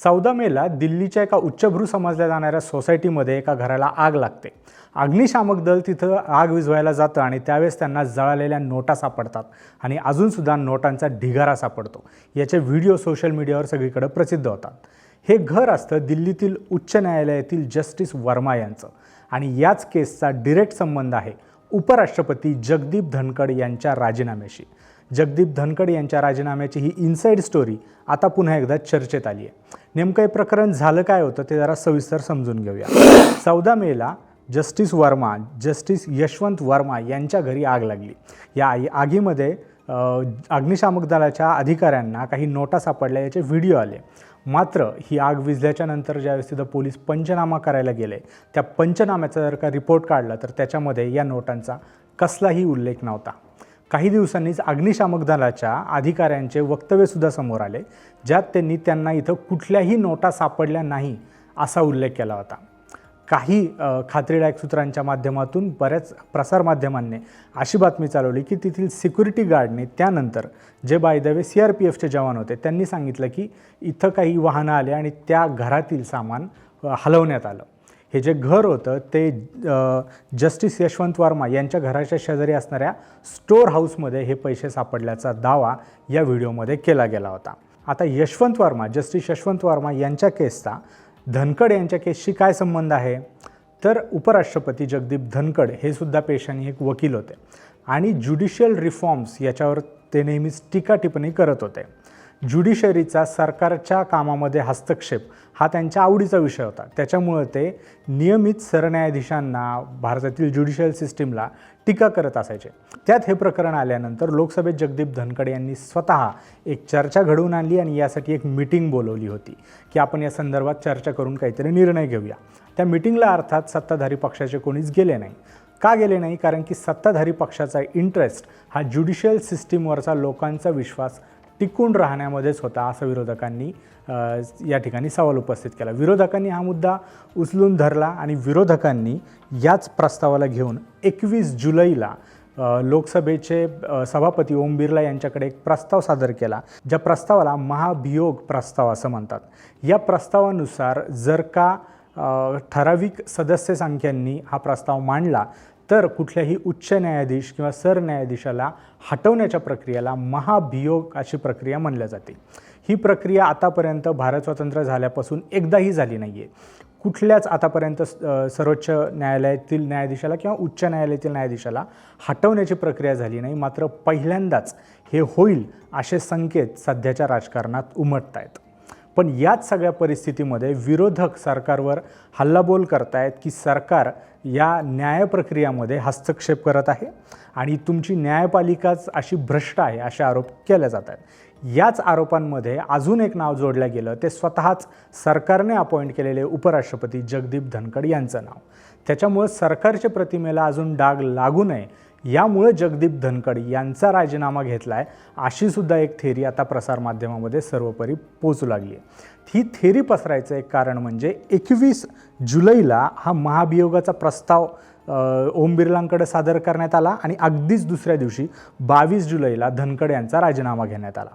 चौदा मेला दिल्लीच्या एका उच्चभ्रू समजल्या जाणाऱ्या सोसायटीमध्ये एका घराला आग लागते. अग्निशामक दल तिथं आग विझवायला जातं आणि त्यावेळेस त्यांना जळालेल्या नोटा सापडतात आणि अजूनसुद्धा नोटांचा ढिगारा सापडतो. याचे व्हिडिओ सोशल मीडियावर सगळीकडे प्रसिद्ध होतात. हे घर असतं दिल्लीतील उच्च न्यायालयातील जस्टिस वर्मा यांचं. आणि याच केसचा डिरेक्ट संबंध आहे उपराष्ट्रपती जगदीप धनखड यांच्या राजीनाम्याशी. जगदीप धनखड यांच्या राजीनाम्याची ही इनसाईड स्टोरी आता पुन्हा एकदा चर्चेत आली आहे. नेमकं हे प्रकरण झालं काय होतं ते जरा सविस्तर समजून घेऊया. चौदा मेला जस्टिस वर्मा जस्टिस यशवंत वर्मा यांच्या घरी आग लागली. या आगीमध्ये अग्निशामक दलाच्या अधिकाऱ्यांना काही नोटा सापडल्या याचे व्हिडिओ आले. मात्र ही आग विझल्याच्या नंतर ज्यावेळेस तिथं पोलीस पंचनामा करायला गेले त्या पंचनाम्याचा जर का रिपोर्ट काढला तर त्याच्यामध्ये या नोटांचा कसलाही उल्लेख नव्हता. काही दिवसांनीच अग्निशामक दलाच्या अधिकाऱ्यांचे वक्तव्यसुद्धा समोर आले ज्यात त्यांनी त्यांना इथं कुठल्याही नोटा सापडल्या नाही असा उल्लेख केला होता. काही खात्रीदायक सूत्रांच्या माध्यमातून बऱ्याच प्रसारमाध्यमांनी अशी बातमी चालवली की तेथील सिक्युरिटी गार्डने त्यानंतर जे by the way C R P एफचे जवान होते त्यांनी सांगितलं की इथं काही वाहनं आले आणि त्या घरातील सामान हलवण्यात आलं. हे जे घर होतं ते जस्टिस यशवंत वर्मा यांच्या घराच्या शेजारी असणाऱ्या स्टोअर हाऊसमध्ये हे पैसे सापडल्याचा दावा या व्हिडिओमध्ये केला गेला होता. आता यशवंत वर्मा जस्टिस यशवंत वर्मा यांच्या केसचा धनखड यांच्या केसशी काय संबंध आहे? तर उपराष्ट्रपती जगदीप धनखड हे सुद्धा पेशाने एक वकील होते आणि ज्युडिशियल रिफॉर्म्स याच्यावर ते नेहमीच टीका टिप्पणी करत होते. ज्युडिशरीचा सरकारच्या कामामध्ये हस्तक्षेप हा त्यांच्या आवडीचा विषय होता. त्याच्यामुळं ते नियमित सरन्यायाधीशांना भारतातील ज्युडिशियल सिस्टीमला टीका करत असायचे. त्यात हे प्रकरण आल्यानंतर लोकसभेत जगदीप धनखड यांनी स्वतः एक चर्चा घडवून आणली आणि यासाठी एक मिटिंग बोलवली होती की आपण या संदर्भात चर्चा करून काहीतरी निर्णय घेऊया. त्या मिटिंगला अर्थात सत्ताधारी पक्षाचे कोणीच गेले नाही. का गेले नाही? कारण की सत्ताधारी पक्षाचा इंटरेस्ट हा ज्युडिशियल सिस्टीमवरचा लोकांचा विश्वास टिकून राहण्यामध्येच होता असं विरोधकांनी या ठिकाणी सवाल उपस्थित केला. विरोधकांनी हा मुद्दा उचलून धरला आणि विरोधकांनी याच प्रस्तावाला घेऊन एकवीस जुलैला लोकसभेचे सभापती ओम बिर्ला यांच्याकडे एक प्रस्ताव सादर केला ज्या प्रस्तावाला महाभियोग प्रस्ताव असं म्हणतात. या प्रस्तावानुसार जर का ठराविक सदस्य संख्यांनी हा प्रस्ताव मांडला तर कुठल्याही उच्च न्यायाधीश किंवा सरन्यायाधीशाला हटवण्याच्या प्रक्रियेला महाभियोग अशी प्रक्रिया म्हणल्या जाते. ही प्रक्रिया आतापर्यंत भारत स्वतंत्र झाल्यापासून एकदाही झाली नाही आहे कुठल्याच आतापर्यंत सर्वोच्च न्यायालयातील न्यायाधीशाला किंवा उच्च न्यायालयातील न्यायाधीशाला हटवण्याची प्रक्रिया झाली नाही मात्र पहिल्यांदाच हे होईल असे संकेत सध्याच्या राजकारणात उमटत आहेत पण याच सगळ्या परिस्थितीमध्ये विरोधक सरकारवर हल्लाबोल करतायत की सरकार या न्याय प्रक्रियामध्ये हस्तक्षेप करत आहे आणि तुमची न्यायपालिकाच अशी भ्रष्ट आहे असे आरोप केले जात आहेत. याच आरोपांमध्ये अजून एक नाव जोडलं गेलं ते स्वतःच सरकारने अपॉइंट केलेले उपराष्ट्रपती जगदीप धनखड यांचं नाव. त्याच्यामुळं सरकारच्या प्रतिमेला अजून डाग लागू नये यामुळे जगदीप धनकड यांचा राजीनामा घेतला आहे अशीसुद्धा एक थेरी आता प्रसारमाध्यमामध्ये सर्वपरी पोचू लागली आहे. ही थेरी पसरायचं एक कारण म्हणजे एकवीस जुलैला हा महाभियोगाचा प्रस्ताव ओम बिर्लांकडे सादर करण्यात आला आणि अगदीच दुसऱ्या दिवशी बावीस जुलैला धनकड यांचा राजीनामा घेण्यात आला.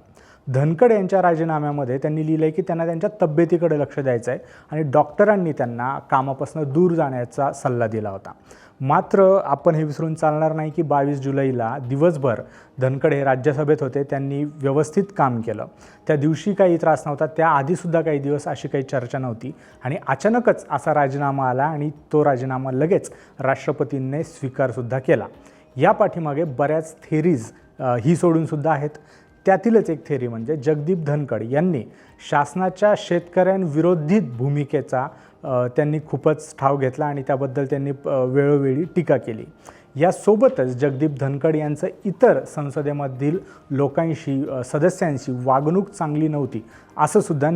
धनकड यांच्या राजीनाम्यामध्ये त्यांनी लिहिलं आहे की त्यांना त्यांच्या तब्येतीकडे लक्ष द्यायचं आहे आणि डॉक्टरांनी त्यांना कामापासून दूर जाण्याचा सल्ला दिला होता. मात्र आपण हे विसरून चालणार नाही की बावीस जुलैला दिवसभर धनखड हे राज्यसभेत होते त्यांनी व्यवस्थित काम केलं. त्या दिवशी काही त्रास नव्हता त्याआधीसुद्धा काही दिवस अशी काही चर्चा नव्हती. आणि अचानकच असा राजीनामा आला आणि तो राजीनामा लगेच राष्ट्रपतींनी स्वीकारसुद्धा केला. या पाठीमागे बऱ्याच थेरीज ही सोडूनसुद्धा आहेत. त्यातीलच एक थेरी म्हणजे जगदीप धनकड यांनी शासनाच्या शेतकऱ्यांविरोधित भूमिकेचा त्यांनी खूपच ठाव घेतला आणि त्याबद्दल त्यांनी वेळोवेळी टीका केली. यासोबतच जगदीप धनकड यांचं इतर संसदेमधील लोकांशी सदस्यांशी वागणूक चांगली नव्हती असं सुद्धा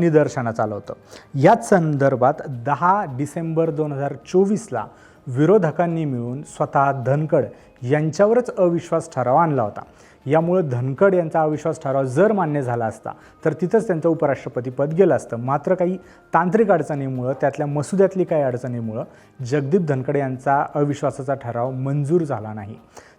आलं होतं. याच संदर्भात दहा डिसेंबर दोन हजार चोवीसला विरोधकांनी मिळून स्वतः धनकड यांच्यावरच अविश्वास ठराव आणला होता. यामुळं धनखड यांचा अविश्वास ठराव जर मान्य झाला असता तर तिथंच त्यांचं उपराष्ट्रपतीपद गेलं असतं. मात्र काही तांत्रिक अडचणीमुळं त्यातल्या मसुद्यातली काही अडचणीमुळं जगदीप धनखड यांचा अविश्वासाचा ठराव मंजूर झाला नाही.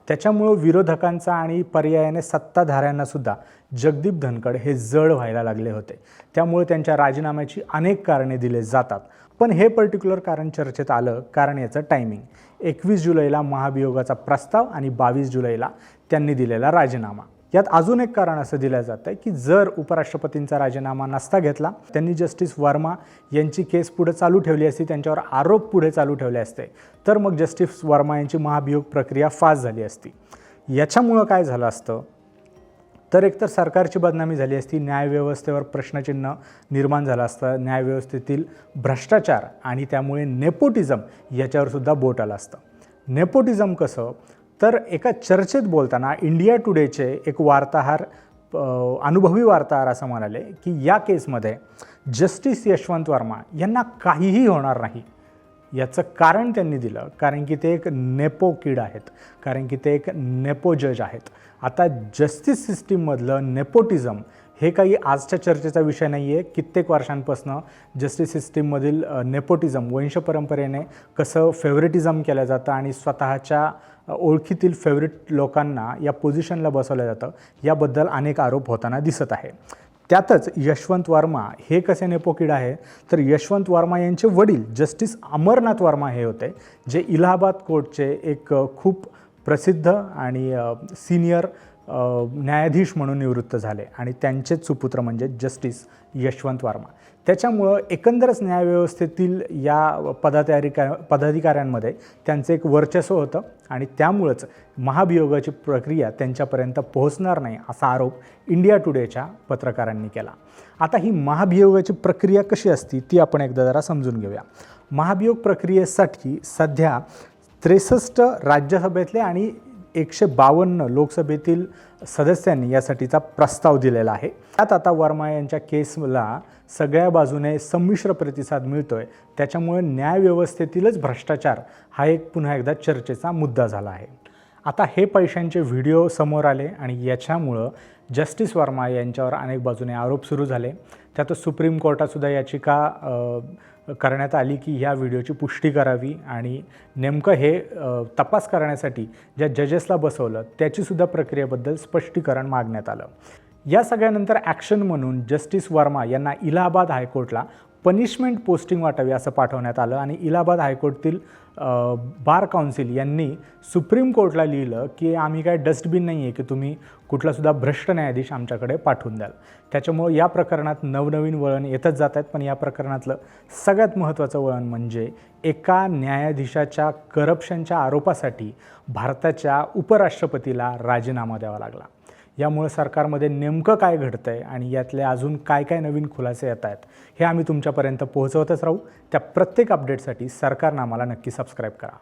त्याच्यामुळं विरोधकांचा आणि पर्यायाने सत्ताधाऱ्यांना सुद्धा जगदीप धनखड हे जड व्हायला लागले होते. त्यामुळे त्यांच्या राजीनाम्याची अनेक कारणे दिले जातात. पण हे पर्टिक्युलर कारण चर्चेत आलं कारण याचं टायमिंग एकवीस जुलैला महाभियोगाचा प्रस्ताव आणि बावीस जुलैला त्यांनी दिलेला राजीनामा. यात अजून एक कारण असं दिलं जातं की जर उपराष्ट्रपतींचा राजीनामा नसता घेतला त्यांनी जस्टिस वर्मा यांची केस पुढे चालू ठेवली असती त्यांच्यावर आरोप पुढे चालू ठेवले असते तर मग जस्टिस वर्मा यांची महाभियोग प्रक्रिया फास्ट झाली असती. याच्यामुळं काय झालं असतं? तर एकतर सरकारची बदनामी झाली असती न्यायव्यवस्थेवर प्रश्नचिन्ह निर्माण झालं असतं न्यायव्यवस्थेतील भ्रष्टाचार आणि त्यामुळे नेपोटिझम याच्यावर सुद्धा बोट आलं असतं. नेपोटिझम कसं? तर एका चर्चेत बोलताना इंडिया टुडेचे एक वार्ताहर अनुभवी वार्ताहर असं म्हणाले की या केसमध्ये जस्टिस यशवंत वर्मा यांना काहीही होणार नाही. याचं कारण त्यांनी दिलं कारण की ते एक नेपो किड आहेत कारण की ते एक नेपो जज आहेत. आता जस्टिस सिस्टीममधलं नेपोटिझम हे काही आजच्या चर्चेचा विषय नाही आहे कित्येक वर्षांपासून जस्टिस सिस्टीममधील नेपोटिझम वंशपरंपरेने कसं फेवरेटिझम केलं जातं आणि स्वतःच्या ओळखीतील फेवरेट लोकांना या पोझिशनला बसवलं जातं. याबद्दल अनेक आरोप होताना दिसत आहे. त्यातच यशवंत वर्मा हे कसे नेपोकिड आहे? तर यशवंत वर्मा यांचे वडील जस्टिस अमरनाथ वर्मा हे होते जे इलाहाबाद कोर्टचे एक खूप प्रसिद्ध आणि सिनियर न्यायाधीश म्हणून निवृत्त झाले आणि त्यांचेच सुपुत्र म्हणजे जस्टिस यशवंत वर्मा. त्याच्यामुळं एकंदरच न्यायव्यवस्थेतील या पदाधिका पदाधिकाऱ्यांमध्ये त्यांचं एक वर्चस्व होतं आणि त्यामुळंच महाभियोगाची प्रक्रिया त्यांच्यापर्यंत पोहोचणार नाही असा आरोप इंडिया टुडेच्या पत्रकारांनी केला. आता ही महाभियोगाची प्रक्रिया कशी असती ती आपण एकदा जरा समजून घेऊया. महाभियोग प्रक्रियेसाठी सध्या त्रेसष्ट राज्यसभेतले आणि एकशे बावन्न लोकसभेतील सदस्यांनी यासाठीचा प्रस्ताव दिलेला आहे. त्यात आता वर्मा यांच्या केसला सगळ्या बाजूने संमिश्र प्रतिसाद मिळतोय. त्याच्यामुळे न्यायव्यवस्थेतीलच भ्रष्टाचार हा एक पुन्हा एकदा चर्चेचा मुद्दा झाला आहे. आता हे पैशांचे व्हिडिओ समोर आले आणि याच्यामुळं जस्टिस वर्मा यांच्यावर अनेक बाजूने आरोप सुरू झाले. त्यात सुप्रीम कोर्टातसुद्धा याचिका करण्यात आली की ह्या व्हिडिओची पुष्टी करावी आणि नेमकं हे तपास करण्यासाठी ज्या जजेसला बसवलं त्याचीसुद्धा प्रक्रियेबद्दल स्पष्टीकरण मागण्यात आलं. या सगळ्यानंतर ॲक्शन म्हणून जस्टिस वर्मा यांना इलाहाबाद हायकोर्टला पनिशमेंट पोस्टिंग वाटावी असं पाठवण्यात आलं आणि इलाहाबाद हायकोर्टतील बार काउन्सिल यांनी सुप्रीम कोर्टला लिहिलं की आम्ही काय डस्टबिन नाही आहे की तुम्ही कुठलासुद्धा भ्रष्ट न्यायाधीश आमच्याकडे पाठवून द्याल. त्याच्यामुळं या प्रकरणात नवनवीन वळण येतच जात आहेत पण या प्रकरणातलं सगळ्यात महत्त्वाचं वळण म्हणजे एका न्यायाधीशाच्या करप्शनच्या आरोपासाठी भारताच्या उपराष्ट्रपतीला राजीनामा द्यावा लागला. यामुळे सरकारमध्ये नेमकं काय घडतं आहे आणि यातले अजून काय काय नवीन खुलासे येत आहेत हे आम्ही तुमच्यापर्यंत पोहोचवतच राहू. त्या प्रत्येक अपडेटसाठी सरकारनं आम्हाला नक्की सबस्क्राईब करा.